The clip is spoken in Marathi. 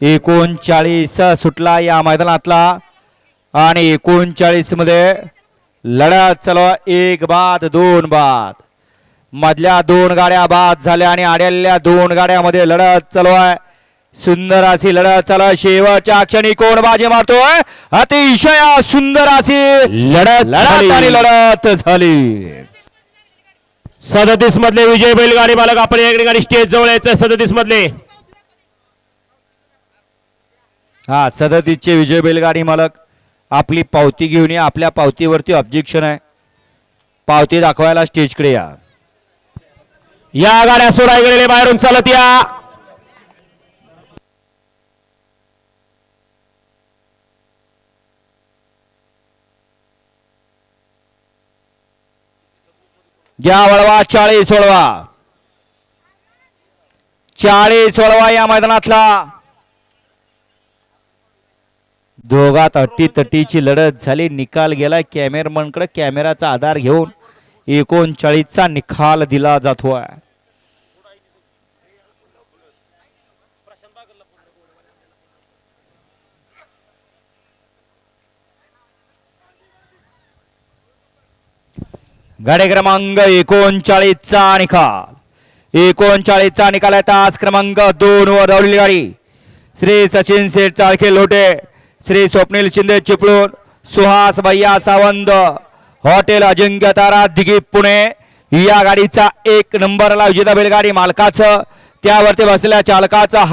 एकोणचाळीस सुटला या मैदानातला आणि एकोणचाळीसमध्ये लढत चालू. एक बाद दोन बाद. मधल्या दोन गाड्या बाद झाल्या आणि आड्याल्या दोन गाड्यामध्ये लढत चालू आहे. सुंदर अशी लढत चालू आहे. शेवटच्या क्षणी कोण बाजी मारतोय? अतिशय सुंदर अशी लढत लढत आणि लढत झाली. सदतीस मधले विजय बैलगाडी मालक आपण या ठिकाणी स्टेज जवळ यायचं सदतीस मधले. हा सदतीसचे विजय बैलगाडी मालक. आपली पावती घेऊन या आपल्या पावतीवरती ऑब्जेक्शन आहे. पावती दाखवायला स्टेजकडे या. या गाड्या सोडाय गेलेले बाहेरून चालत या. घ्या वळवा चाळीस वळवा. चाळीस वळवा या मैदानातला. दोघात अट्टी तटीची लढत झाली. निकाल गेला. कॅमेरामनकडे कॅमेराचा आधार घेऊन एकोणचाळीसचा निकाल दिला जातोय. गाडी क्रमांक एकोणचाळीसचा निकाल. एकोणचाळीसचा निकाल आहे. तास क्रमांक दोन वर धावलेली गाडी. श्री सचिन शेठ चाळके लोटे. श्री स्वप्नील शिंदे चिपळूण सुहास भैया सावंत हॉटेल अजिंक्य तारा दिघी पुणे. या गाडीचा एक नंबरला विजेता बैलगाडी मालकाचं त्यावरती बसलेल्या चालकाचा